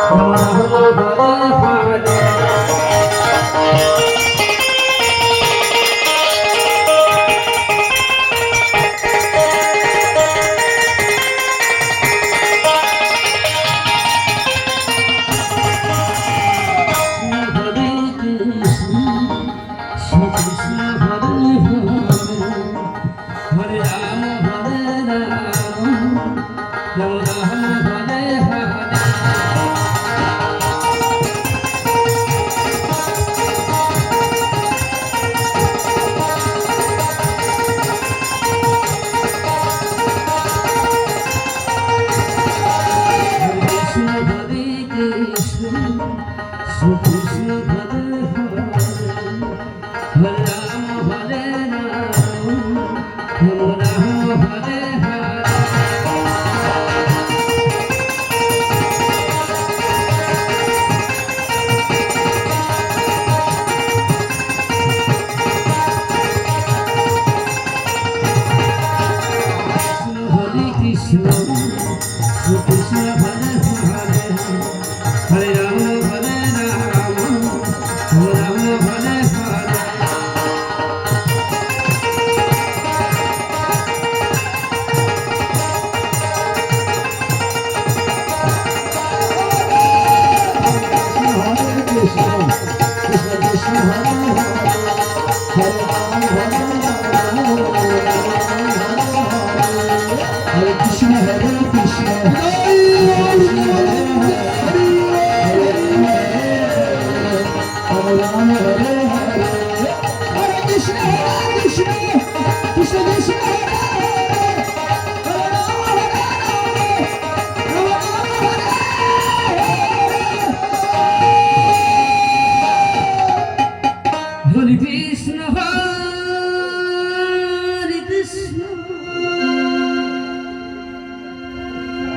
Hare Hare Hare Hare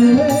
আসবে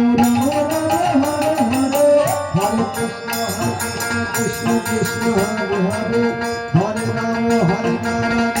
কৃষ্ণ কৃষ্ণ হরে হরে হরে রাম হরে নারায়ণ